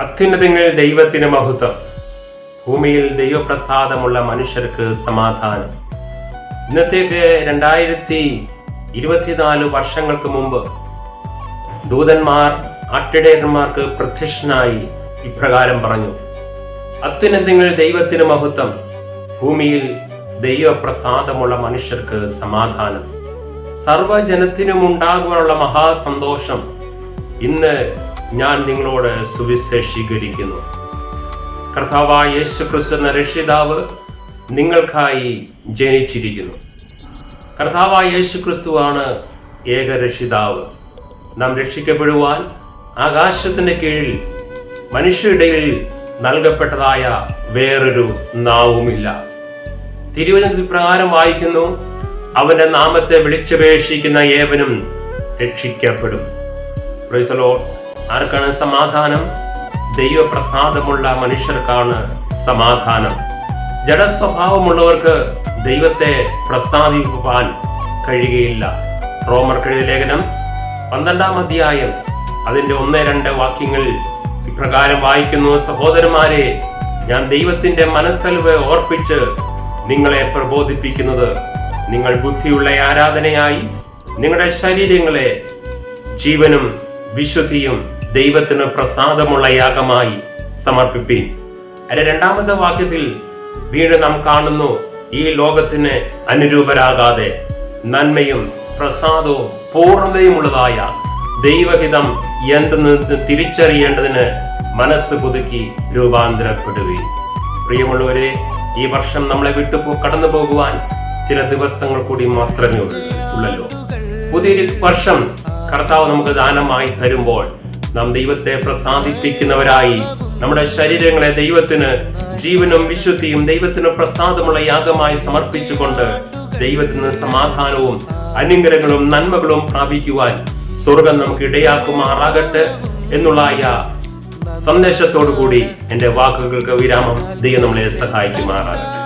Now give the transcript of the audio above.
അത്യുന്നതങ്ങളിൽ ദൈവത്തിന് മഹത്വം. ഭൂമിയിൽ ദൈവപ്രസാദമുള്ള മനുഷ്യർക്ക് സമാധാനം. ഇന്നത്തേക്ക് രണ്ടായിരത്തി ഇരുപത്തിനാല് വർഷങ്ങൾക്ക് മുമ്പ് ദൂതന്മാർ ആട്ടിടയന്മാർക്ക് പ്രത്യക്ഷനായി ഇപ്രകാരം പറഞ്ഞു അത്യുന്നതങ്ങളിൽ ദൈവത്തിന് മഹത്വം. ഭൂമിയിൽ ദൈവപ്രസാദമുള്ള മനുഷ്യർക്ക് സമാധാനം. സർവജനത്തിനും ഉണ്ടാകുവാനുള്ള മഹാസന്തോഷം ഇന്ന് ഞാൻ നിങ്ങളോട് സുവിശേഷീകരിക്കുന്നു. കർത്താവായ യേശു ക്രിസ്തു എന്ന രക്ഷിതാവ് നിങ്ങൾക്കായി ജനിച്ചിരിക്കുന്നു. കർത്താവായ യേശു ക്രിസ്തുവാണ് ഏക രക്ഷിതാവ്. നാം രക്ഷിക്കപ്പെടുവാൻ ആകാശത്തിന്റെ കീഴിൽ മനുഷ്യരുടെയിൽ നൽകപ്പെട്ടതായ വേറൊരു നാവുമില്ല. തിരുവനന്തപുരം പ്രകാരം വായിക്കുന്നു അവന്റെ നാമത്തെ വിളിച്ചപേക്ഷിക്കുന്ന ഏവനും രക്ഷിക്കപ്പെടും. പ്രൈസലോ ആർക്കാണ് സമാധാനം? ദൈവപ്രസാദമുള്ള മനുഷ്യർക്കാണ് സമാധാനം. ജഡസ്വഭാവമുള്ളവർക്ക് ദൈവത്തെ പ്രസാദിപ്പാൻ കഴിയുകയില്ല. റോമർ കഴിഞ്ഞ ലേഖനം പന്ത്രണ്ടാം അധ്യായം അതിന്റെ ഒന്ന് രണ്ട് വാക്യങ്ങൾ ഇപ്രകാരം വായിക്കുന്നു സഹോദരന്മാരെ ഞാൻ ദൈവത്തിന്റെ മനസ്സലവ് ഓർപ്പിച്ച് നിങ്ങളെ പ്രബോധിപ്പിക്കുന്നത് നിങ്ങൾ ബുദ്ധിയുള്ള ആരാധനയായി നിങ്ങളുടെ ശരീരങ്ങളെ ജീവനും വിശുദ്ധിയും ദൈവത്തിന് പ്രസാദമുള്ള യാഗമായി സമർപ്പിപ്പിൻ. അതിന്റെ രണ്ടാമത്തെ വാക്യത്തിൽ വീട് നാം കാണുന്നു ഈ ലോകത്തിന് അനുരൂപരാകാതെ നന്മയും പ്രസാദവും പൂർണതയുമുള്ളതായ ദൈവഹിതം എന്തെന്ന് തിരിച്ചറിയേണ്ടതിന് മനസ്സ് പുതുക്കി രൂപാന്തരപ്പെടുകയും പ്രിയമുള്ളവരെ ഈ വർഷം നമ്മളെ വിട്ടു കടന്നു പോകുവാൻ ചില ദിവസങ്ങൾ കൂടി മാത്രമേ ഉള്ളൂ- ഉള്ളല്ലോ പുതിയൊരു വർഷം കർത്താവ് നമുക്ക് ദാനമായി തരുമ്പോൾ നാം ദൈവത്തെ പ്രസാദിപ്പിക്കുന്നവരായി. നമ്മുടെ ശരീരങ്ങളെ ദൈവത്തിന് ജീവനും വിശുദ്ധിയും ദൈവത്തിന് പ്രസാദമുള്ള യാഗമായി സമർപ്പിച്ചുകൊണ്ട് ദൈവത്തിന് സമാധാനവും അനുഗ്രഹങ്ങളും നന്മകളും പ്രാപിക്കുവാൻ സ്വർഗം നമുക്ക് ഇടയാക്കുമാറാകട്ടെ എന്നുള്ള സന്ദേശത്തോടു കൂടി എന്റെ വാക്കുകൾക്ക് വിരാമം. ദൈവം നമ്മളെ സഹായിക്കുമാറാകട്ടെ.